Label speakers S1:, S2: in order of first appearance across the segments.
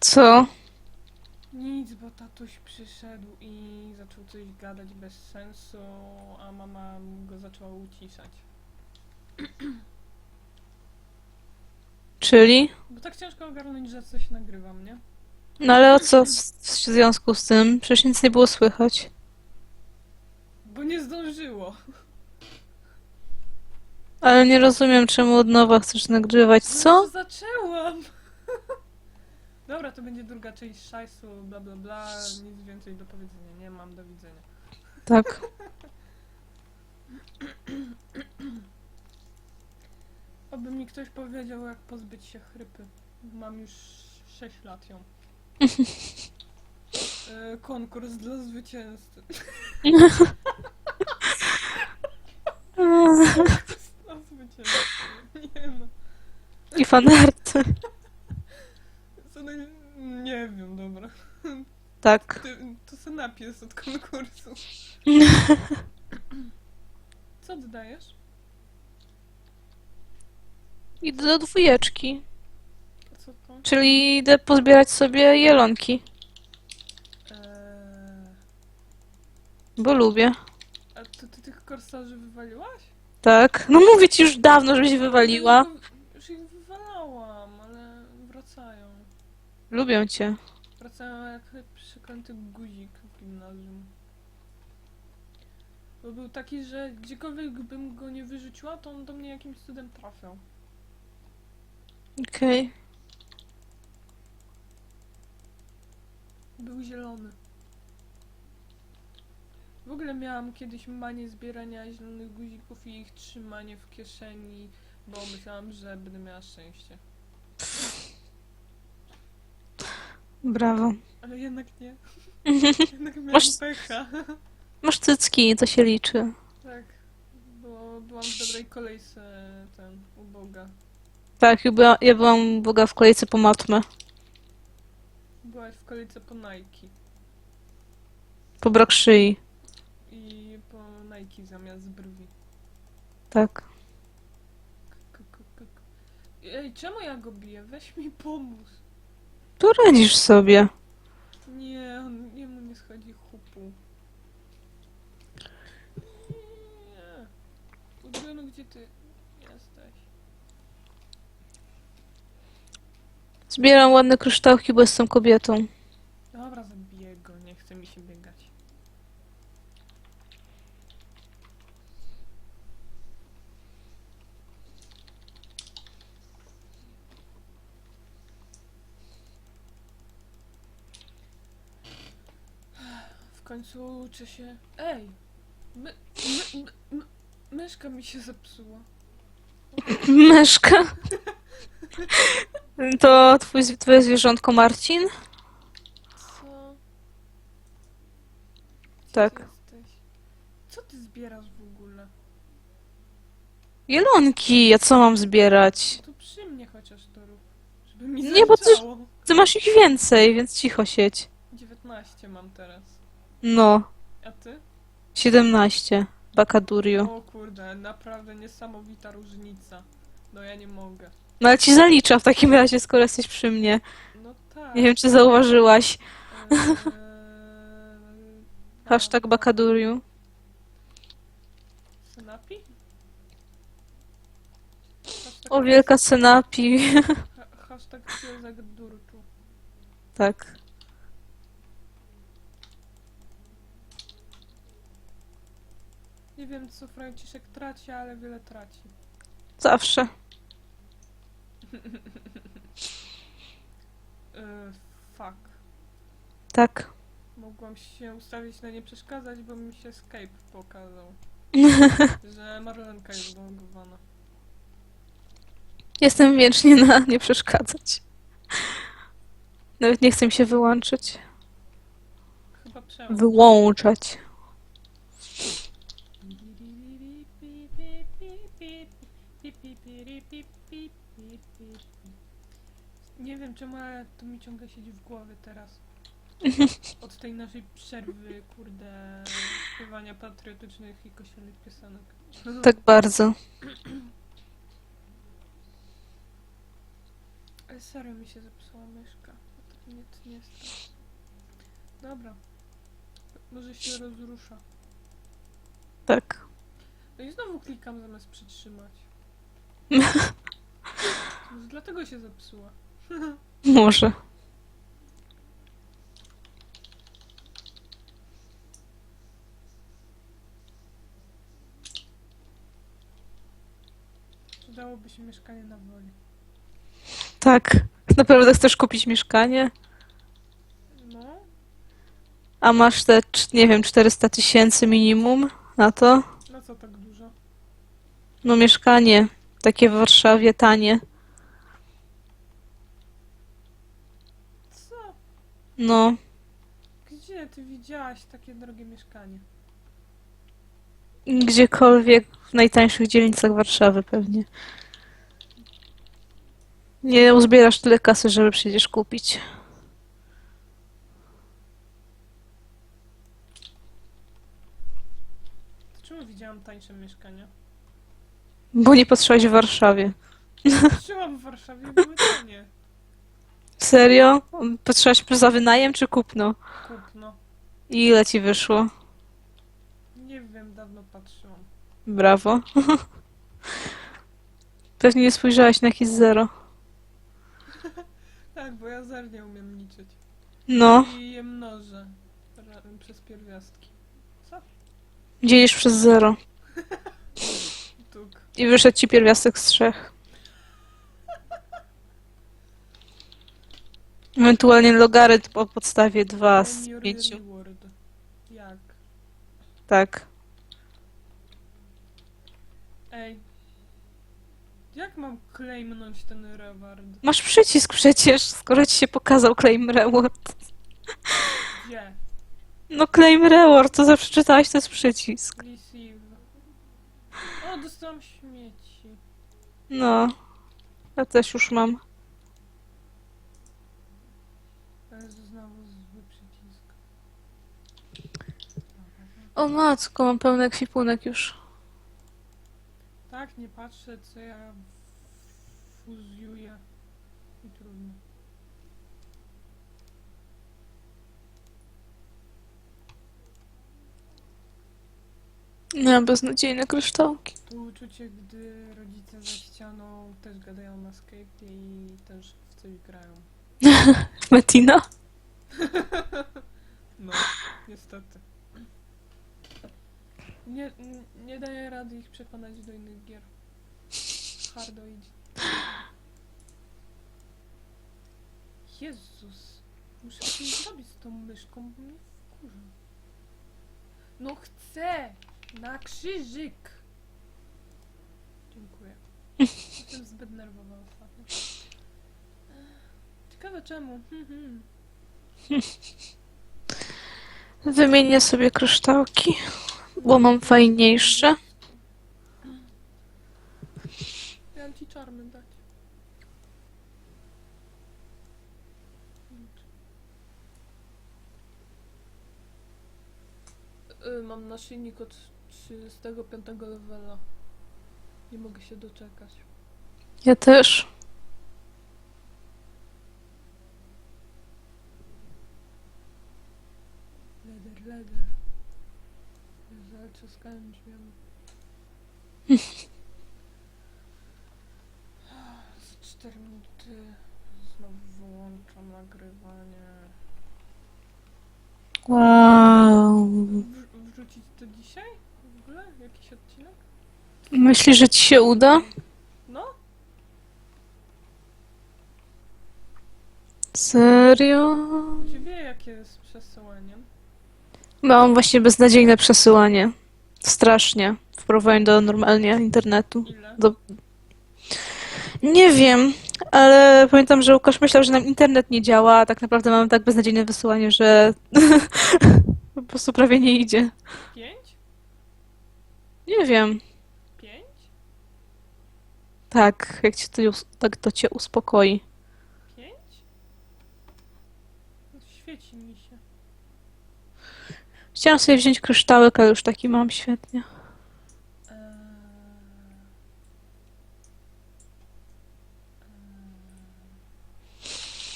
S1: Co?
S2: Nic, bo tatuś przyszedł i zaczął coś gadać bez sensu, a mama go zaczęła uciszać.
S1: Czyli?
S2: Bo tak ciężko ogarnąć, że coś nagrywam, nie?
S1: No ale o co w w związku z tym? Przecież nic nie było słychać.
S2: Bo nie zdążyło.
S1: Ale nie rozumiem, czemu od nowa chcesz nagrywać.
S2: No
S1: Co?
S2: już zaczęłam! Dobra, to będzie druga część szajsu, bla bla bla, nic więcej do powiedzenia nie mam, do widzenia.
S1: Tak.
S2: Oby mi ktoś powiedział, jak pozbyć się chrypy. Mam już 6 lat ją. E, konkurs dla zwycięzcy. Dla zwycięzcy. Nie no.
S1: I fanarty.
S2: Nie wiem, dobra.
S1: Tak.
S2: Ty, to se napies od konkursu. Co oddajesz?
S1: Idę do dwójeczki.
S2: Co to?
S1: Czyli idę pozbierać sobie jelonki.
S2: Eee,
S1: Bo lubię.
S2: a to ty tych korsarzy wywaliłaś?
S1: Tak. No mówię ci już dawno, żebyś wywaliła.
S2: No, Już ich wywalałam, ale wracają.
S1: Lubię cię.
S2: Wracają jak przeklęty guzik w gimnazjum. Bo był taki, że gdziekolwiek bym go nie wyrzuciła, to on do mnie jakimś cudem trafiał.
S1: Okej.
S2: Był zielony. W ogóle miałam kiedyś manię zbierania zielonych guzików i ich trzymanie w kieszeni, bo myślałam, że będę miała szczęście.
S1: Brawo.
S2: Ale jednak nie. jednak miałam
S1: Masz-
S2: pecha.
S1: Masz cycki, to się liczy.
S2: tak. Bo byłam w dobrej kolejce ten, u Boga.
S1: Tak, ja była- ja byłam boga w kolejce po matmę.
S2: Byłaś w kolejce po Nike.
S1: Po brak szyi.
S2: I po Nike zamiast brwi.
S1: Tak.
S2: K- k- k- k- k. Ej, czemu ja go biję? Weź mi pomóż.
S1: Tu radzisz sobie.
S2: Nie, on, jemu nie schodzi chupu. Nie. Udrunu, gdzie ty jesteś?
S1: Zbieram ładne kryształki, bo jestem kobietą.
S2: Dobra, zabiję go, nie chce mi się biegać. W końcu uczę się. Ej! My, my, my, my, myszka mi się zepsuła.
S1: Myszka. To twój, twoje zwierzątko Marcin?
S2: Co?
S1: Tak.
S2: jesteś? Co ty zbierasz w ogóle?
S1: Jelonki, a co mam zbierać?
S2: Tu przy mnie chociaż to rób. Żeby mi
S1: Nie, bo ty-. Ty masz ich więcej, więc cicho siedź.
S2: 19 mam teraz.
S1: No,
S2: A ty?
S1: 17. Bakaduriu.
S2: O kurde, naprawdę niesamowita różnica. No ja nie mogę.
S1: No ale ci zaliczam w takim razie, skoro jesteś przy mnie.
S2: No tak.
S1: Nie wiem, czy zauważyłaś.
S2: Eee,
S1: Hashtag
S2: no.
S1: Bakaduriu.
S2: Synapi? Hashtag,
S1: O, wielka Senapi.
S2: ha- hashtag Związek Durczu.
S1: tak.
S2: Nie wiem co Franciszek traci, ale wiele traci.
S1: Zawsze.
S2: Eee, fuck.
S1: Tak.
S2: Mogłam się ustawić na nie przeszkadzać, bo mi się Skype pokazał. że Marlenka jest zlogowana.
S1: Jestem wiecznie na nie przeszkadzać. Nawet nie chcę mi się wyłączyć.
S2: Chyba przełom.
S1: Wyłączać.
S2: Nie wiem czemu, ale to mi ciągle siedzi w głowie teraz. Od tej naszej przerwy, kurde, śpiewania patriotycznych i kościelnych piosenek.
S1: Tak bardzo.
S2: Ale serio mi się zepsuła myszka. Nic nie jest. Dobra. Może się rozrusza.
S1: Tak.
S2: No i znowu klikam zamiast przytrzymać. Może dlatego się zepsuła.
S1: Może.
S2: Przydałoby się mieszkanie na woli.
S1: Tak. Naprawdę chcesz kupić mieszkanie?
S2: No,
S1: A masz te, cz- nie wiem, 400 tysięcy minimum na to?
S2: na co tak dużo?
S1: No mieszkanie. Takie w Warszawie, tanie.
S2: Co?
S1: No.
S2: Gdzie ty widziałaś takie drogie mieszkanie?
S1: Gdziekolwiek w najtańszych dzielnicach Warszawy pewnie. Nie uzbierasz tyle kasy, żeby przyjdziesz kupić.
S2: To czemu widziałam tańsze mieszkania?
S1: Bo nie patrzyłaś w Warszawie.
S2: Patrzyłam w Warszawie, były tanie.
S1: Serio? Patrzyłaś za wynajem czy kupno?
S2: Kupno.
S1: I ile ci wyszło?
S2: Nie wiem, dawno patrzyłam.
S1: Brawo. Pewnie nie spojrzałaś na jakieś zero.
S2: Tak, bo ja zer nie umiem liczyć.
S1: No,
S2: I je mnożę ra- przez pierwiastki. Co?
S1: dzielisz przez zero.
S2: Tuk.
S1: I wyszedł ci pierwiastek z trzech. Ewentualnie logarytm po podstawie 2 z
S2: Earn your
S1: 5.
S2: reward. Jak?
S1: Tak.
S2: Ej. Jak mam claimnąć ten reward?
S1: Masz przycisk przecież, skoro ci się pokazał Claim Reward.
S2: Gdzie?
S1: No Claim Reward, to zawsze czytałaś, to jest przycisk.
S2: Receive. O, dostałam śmieci.
S1: No. Ja też już mam.
S2: To jest znowu zły przycisk.
S1: O matko, mam pełny ekwipunek już.
S2: Tak, nie patrzę, co ja fuzjuję. I trudno.
S1: Miałam beznadziejne kryształki.
S2: To uczucie, gdy rodzice za ścianą też gadają na Skype i też w coś grają.
S1: Metina?
S2: No, niestety. Nie, nie daję rady ich przekonać do innych gier. Hardo idzie. Jezus. Muszę coś zrobić z tą myszką, bo mnie wkurza. No chcę! Na krzyżyk! Dziękuję. Jestem zbyt nerwowa ostatnio. Ciekawe czemu. Hmm, hmm.
S1: Wymienię sobie kryształki, bo mam fajniejsze.
S2: Miałam ci czarny dać. Y, Mam naszyjnik od 35 levela. Nie mogę się doczekać.
S1: Ja też.
S2: Co skończyłem. Z 4 minuty znowu wyłączam nagrywanie.
S1: Wow.
S2: Wrz- wrzucić to dzisiaj? W ogóle? Jakiś odcinek?
S1: Myślisz, że ci się uda?
S2: No?
S1: Serio?
S2: Ciebie jakie jest z przesyłaniem?
S1: Mam właśnie beznadziejne przesyłanie. Strasznie. W porównaniu do normalnie internetu.
S2: Ile?
S1: Do... Nie wiem, ale pamiętam, że Łukasz myślał, że nam internet nie działa, a tak naprawdę mamy tak beznadziejne wysyłanie, że po prostu prawie nie idzie.
S2: Pięć?
S1: Nie wiem.
S2: Pięć?
S1: Tak, jak cię to, tak to cię uspokoi.
S2: Pięć? Świeci mi.
S1: Chciałam sobie wziąć kryształek, ale już taki mam świetnie.
S2: Eee...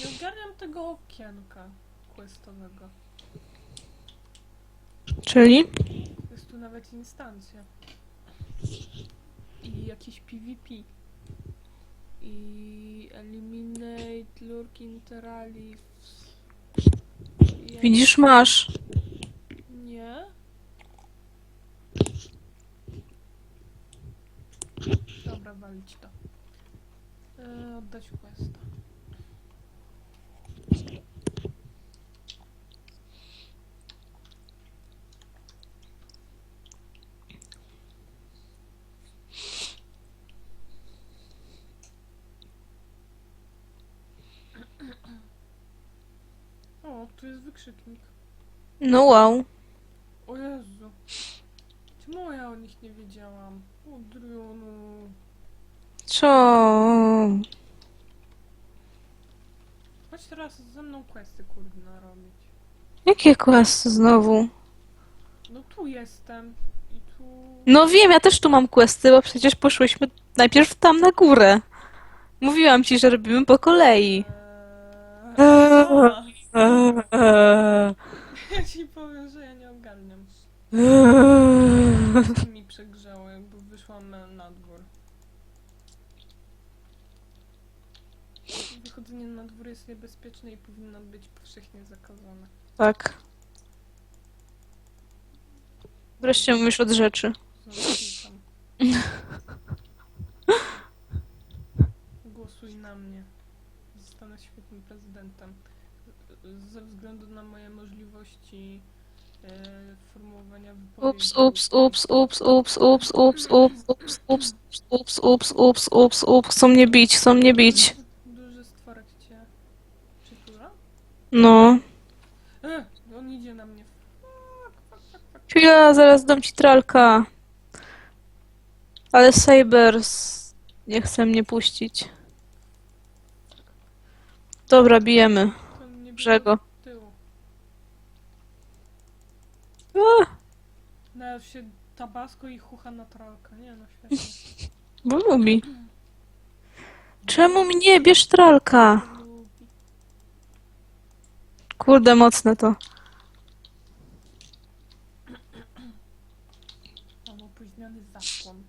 S2: Nie ogarniam tego okienka questowego.
S1: Czyli?
S2: Jest tu nawet instancja. I jakiś PvP. I eliminate lurk interalives. I
S1: Widzisz, masz.
S2: Nie? Dobra, walić to. E, oddać questa. O, tu jest wykrzyknik.
S1: No wow.
S2: O Jezu. Czemu ja o nich nie wiedziałam? O Drionu.
S1: Co?
S2: Chodź teraz ze mną questy kurna robić.
S1: Jakie questy znowu?
S2: No tu jestem. I tu...
S1: No wiem, ja też tu mam questy, bo przecież poszłyśmy najpierw tam na górę. Mówiłam ci, że robimy po kolei.
S2: Eee,
S1: Eee.
S2: a,
S1: Eee.
S2: ja ci powiem, że ja nie ogarniam.
S1: Eee.
S2: Co mi przegrzało, jakby wyszłam na, na dwór. Wychodzenie na dwór jest niebezpieczne i powinno być powszechnie zakazane.
S1: Tak. Wreszcie mówisz od rzeczy.
S2: Zamykam. Głosuj na mnie. Zostanę świetnym prezydentem. Ze względu na moje możliwości e, formułowania wypowiedzi.
S1: Ups, ups, ups, ups, ups, ups, ups, ups, ups, ups, ups, ups, ups, ups, ups, chcą mnie bić, chcą mnie bić.
S2: Duży stworek cię przytula?
S1: No.
S2: E, on idzie na mnie. Fuck, fuck, fuck, fuck.
S1: Chwila, zaraz dam ci tralka. Ale Sabers nie chce mnie puścić. Dobra, bijemy.
S2: To
S1: Brzego.
S2: Od tyłu.
S1: A,
S2: No się tabasco i chucha na tralka. Nie no, świetnie.
S1: bo lubi. Czemu mnie bierz tralka?
S2: Lubi.
S1: Kurde, mocne to.
S2: Mam opóźniony zasłon.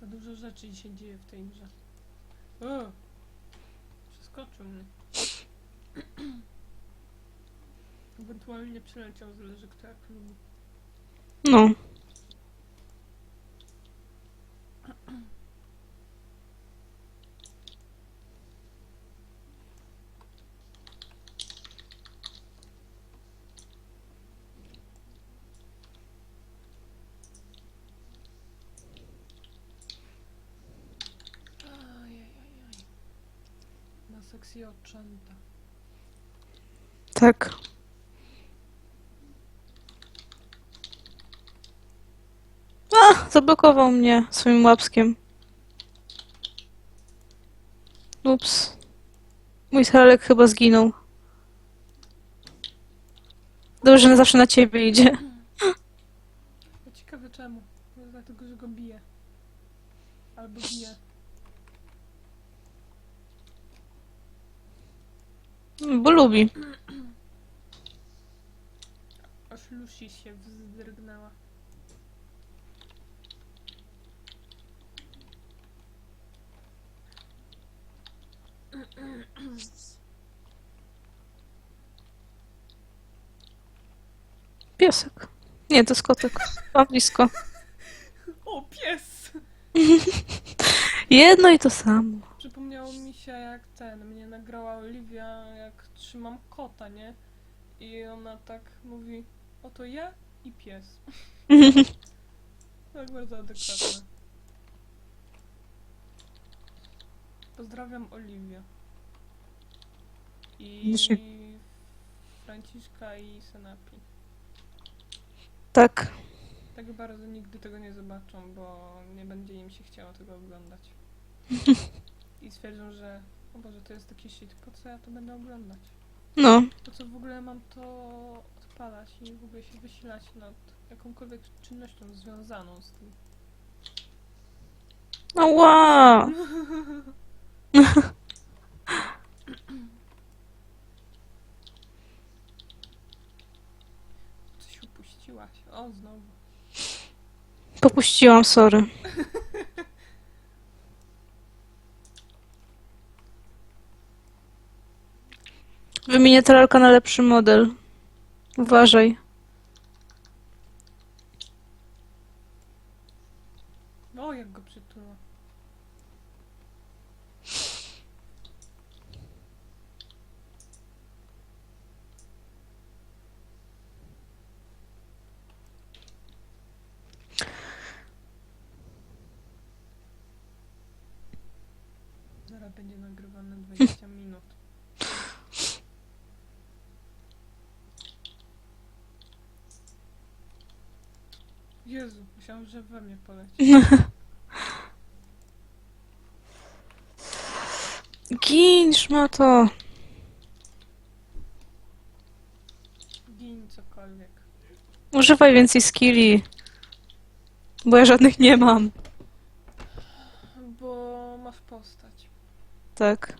S2: Za dużo rzeczy się dzieje w tej grze. O! Przeskoczył mnie. Ewentualnie przyleciał, zależy kto jak lubi.
S1: No.
S2: Ajajajaj. Na seksji oczęta.
S1: Tak. A, zablokował mnie swoim łapskiem. Ups. Mój Haralek chyba zginął. Dobrze, że zawsze na ciebie idzie.
S2: Ja ciekawe czemu. No, dlatego, że go bije. Albo bije.
S1: Bo lubi.
S2: Aż Lucy się wzdrygnęła.
S1: Piesek. Nie, to jest kotek. Mam blisko.
S2: O, pies!
S1: Jedno i to samo.
S2: Przypomniało mi się jak ten, mnie nagrała Oliwia, jak trzymam kota, nie? I ona tak mówi, oto ja i pies. Tak bardzo adekwatne. Pozdrawiam Oliwię. I
S1: Znaczy-
S2: Franciszka i Senapi.
S1: Tak.
S2: Tak bardzo nigdy tego nie zobaczą, bo nie będzie im się chciało tego oglądać. I stwierdzą, że o Boże, to jest taki shit, po co ja to będę oglądać?
S1: No.
S2: Po co w ogóle mam to odpalać i w ogóle się wysilać nad jakąkolwiek czynnością związaną z tym?
S1: Ała!
S2: Coś upuściłaś. O, znowu.
S1: Popuściłam, sorry. Wymienię tralka na lepszy model. Uważaj.
S2: Jezu, myślałam, że we mnie poleci.
S1: Gin, szmato.
S2: Gin cokolwiek.
S1: Używaj więcej skilli. Bo ja żadnych nie mam.
S2: Bo masz postać.
S1: Tak.